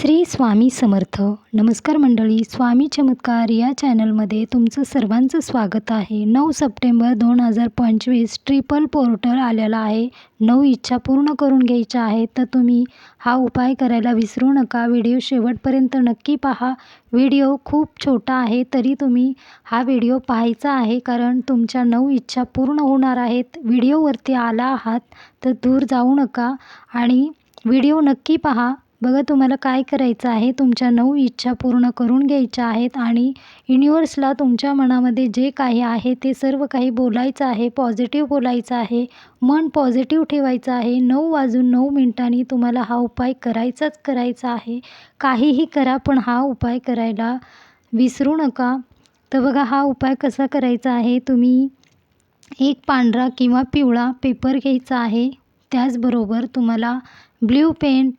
श्री स्वामी समर्थ. नमस्कार मंडळी स्वामी चमत्कार या चॅनलमध्ये तुमचं सर्वांचं स्वागत आहे. नऊ सप्टेंबर दोन हजार पंचवीस ट्रिपल पोर्टल आलेला आहे. नऊ इच्छा पूर्ण करून घ्यायच्या आहेत तर तुम्ही हा उपाय करायला विसरू नका. व्हिडिओ शेवटपर्यंत नक्की पहा. व्हिडिओ खूप छोटा आहे तरी तुम्ही हा व्हिडिओ पाहायचा आहे कारण तुमच्या नऊ इच्छा पूर्ण होणार आहेत. व्हिडिओवरती आला आहात तर दूर जाऊ नका आणि व्हिडिओ नक्की पहा. बघा तुम्हाला काय करायचं आहे? तुमच्या नऊ इच्छा पूर्ण करून घ्यायच्या आहेत आणि युनिवर्सला तुमच्या मनामध्ये जे काही आहे ते सर्व काही बोलायचं आहे पॉझिटिव्ह बोलायचं आहे मन पॉझिटिव्ह ठेवायचं आहे नऊ वाजून नऊ मिनिटांनी तुम्हाला हा उपाय करायचाच करायचा आहे. काहीही करा पण हा उपाय करायला विसरू नका. तर बघा हा उपाय कसा करायचा आहे? तुम्ही एक पांढरा किंवा पिवळा पेपर घ्यायचा आहे. त्याचबरोबर तुम्हाला ब्ल्यू पेन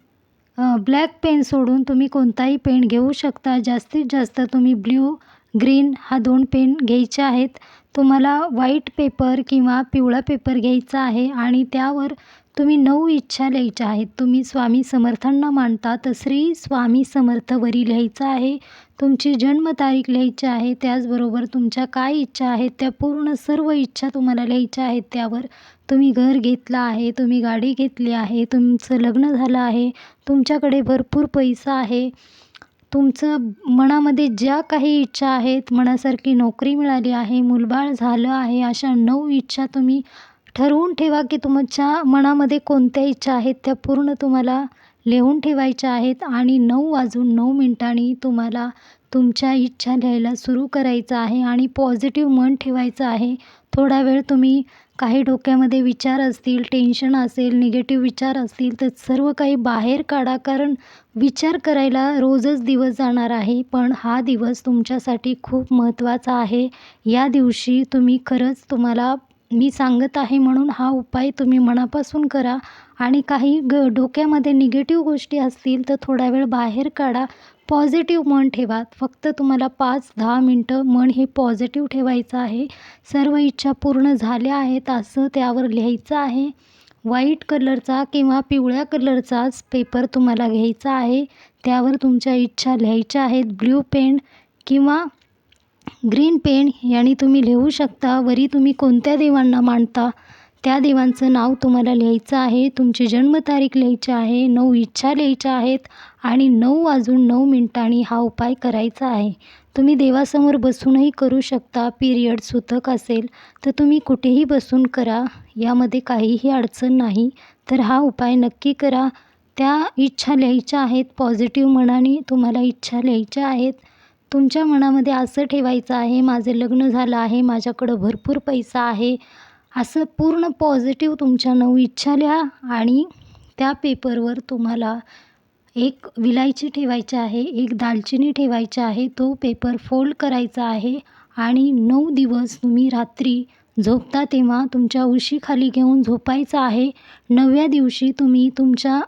ब्लॅक पेन सोडून तुम्ही कोणताही पेन घेऊ शकता. जास्तीत जास्त तुम्ही ब्ल्यू ग्रीन हा दोन पेन घ्यायचे आहेत. तुम्हाला व्हाईट पेपर किंवा पिवळा पेपर घ्यायचा आहे आणि त्यावर तुम्ही नऊ इच्छा लिहायच्या आहेत. तुम्ही स्वामी समर्थांना मानता. तर श्री स्वामी समर्थवरी लिहायचं आहे. तुमची जन्मतारीख लिहायची आहे. त्याचबरोबर तुमच्या काय इच्छा आहेत त्या पूर्ण सर्व इच्छा तुम्हाला लिहायच्या आहेत. त्यावर तुम्ही घर घेतलं आहे तुम्ही गाडी घेतली आहे तुमचं लग्न झालं आहे तुमच्याकडे भरपूर पैसा आहे. तुमचं मनामध्ये ज्या काही इच्छा आहेत मनासारखी नोकरी मिळाली आहे मुलबाळ झालं आहे अशा नऊ इच्छा तुम्ही ठरवून ठेवा की तुमच्या मनामध्ये कोणत्या इच्छा आहेत त्या पूर्ण तुम्हाला लिहून ठेवायच्या आहेत आणि नऊ वाजून नऊ मिनिटांनी तुम्हाला तुमच्या इच्छा लिहायला सुरू करायचं आहे आणि पॉझिटिव्ह मन ठेवायचं आहे. थोडा वेळ तुम्ही काही डोक्यामध्ये विचार असतील टेन्शन असेल निगेटिव्ह विचार असतील तर सर्व काही बाहेर काढा. कारण विचार करायला रोजच दिवस जाणार आहे पण हा दिवस तुमच्यासाठी खूप महत्त्वाचा आहे. या दिवशी तुम्ही खरंच तुम्हाला मी सांगत आहे म्हणून हा उपाय तुम्ही मनापासून करा. आणि काही ग डोक्यामध्ये निगेटिव्ह गोष्टी असतील तर थोडा वेळ बाहेर काढा. पॉझिटिव्ह मन ठेवा. फक्त तुम्हाला पाच दहा मिनटं मन हे पॉझिटिव्ह ठेवायचं आहे. सर्व इच्छा पूर्ण झाल्या आहेत असं त्यावर लिहायचं आहे. व्हाईट कलरचा किंवा पिवळ्या कलरचाच पेपर तुम्हाला घ्यायचा आहे. त्यावर तुमच्या इच्छा लिहायच्या आहेत. ब्ल्यू पेन किंवा ग्रीन पेन याने तुम्ही लिहू शकता. वरी तुम्ही कोणत्या देवांना मानता? त्या देवांचं नाव तुम्हाला लिहायचं आहे. तुमची जन्मतारीख लिहायची आहे. नऊ इच्छा लिहायच्या आहेत आणि नऊ वाजून नऊ मिनिटांनी हा उपाय करायचा आहे. तुम्ही देवासमोर बसूनही करू शकता. पिरियड सुतक असेल तर तुम्ही कुठेही बसून करा. यामध्ये काहीही अडचण नाही. तर हा उपाय नक्की करा. त्या इच्छा लिहायच्या आहेत. पॉझिटिव्ह मनाने तुम्हाला इच्छा लिहायच्या आहेत. तुमच्या मनामध्ये असं ठेवायचं आहे माझं लग्न झालं आहे माझ्याकडं भरपूर पैसा आहे असं पूर्ण पॉझिटिव्ह तुमच्या नऊ इच्छा लिहा आणि त्या पेपरवर तुम्हाला एक विलायची ठेवायची आहे एक दालचिनी ठेवायची आहे तो पेपर फोल्ड करायचा आहे आणि नऊ दिवस तुम्ही रात्री झोपता तेव्हा तुमच्या उशीखाली घेऊन झोपायचं आहे. नवव्या दिवशी तुम्ही तुमच्या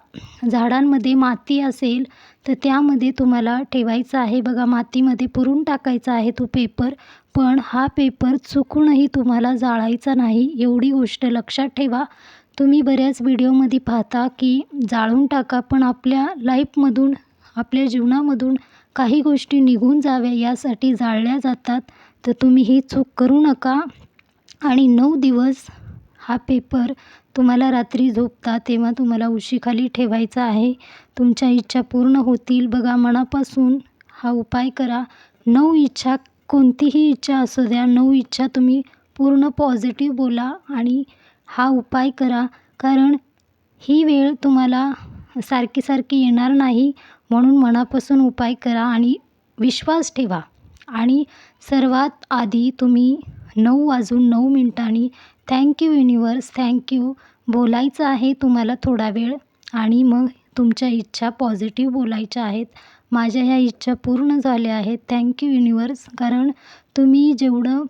झाडांमध्ये माती असेल तर त्यामध्ये तुम्हाला ठेवायचं आहे. बघा मातीमध्ये पुरून टाकायचा आहे तो पेपर पण हा पेपर चुकूनही तुम्हाला जाळायचा नाही. एवढी गोष्ट लक्षात ठेवा. तुम्ही बऱ्याच व्हिडिओमध्ये पाहता की जाळून टाका पण आपल्या लाईफमधून आपल्या जीवनामधून काही गोष्टी निघून जाव्या. यासाठी जाळल्या जातात. तर तुम्ही ही चूक करू नका. आणि नऊ दिवस हा पेपर तुम्हाला रात्री झोपता तेव्हा तुम्हाला उशीखाली ठेवायचा आहे. तुमच्या इच्छा पूर्ण होतील. बघा मनापासून हा उपाय करा. नऊ इच्छा कोणतीही इच्छा असू द्या नऊ इच्छा तुम्ही पूर्ण पॉझिटिव्ह बोला आणि हा उपाय करा. कारण ही वेळ तुम्हाला सारखी सारखी येणार नाही. म्हणून मनापासून उपाय करा आणि विश्वास ठेवा. आणि सर्वात आधी तुम्ही नऊ वाजून नऊ मिनिटांनी थँक्यू युनिवर्स थँक्यू बोलायचं आहे तुम्हाला थोडा वेळ. आणि मग तुमच्या इच्छा पॉझिटिव्ह बोलायच्या आहेत. माझ्या ह्या इच्छा पूर्ण झाल्या आहेत. थँक्यू युनिवर्स कारण तुम्ही जेवढं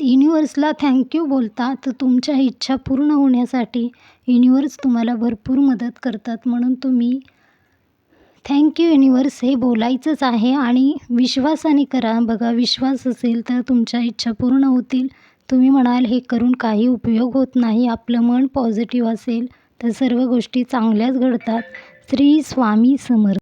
युनिवर्सला थँक्यू बोलता तर तुमच्या इच्छा पूर्ण होण्यासाठी युनिवर्स तुम्हाला भरपूर मदत करतात. म्हणून तुम्ही थँक्यू युनिवर्स हे बोलायचंच आहे आणि विश्वासाने करा. बघा विश्वास असेल तर तुमच्या इच्छा पूर्ण होतील. तुम्ही म्हणाल हे करून काही उपयोग होत नाही. आपलं मन पॉझिटिव्ह असेल. तर सर्व गोष्टी चांगल्याच घडतात. श्री स्वामी समर्थ.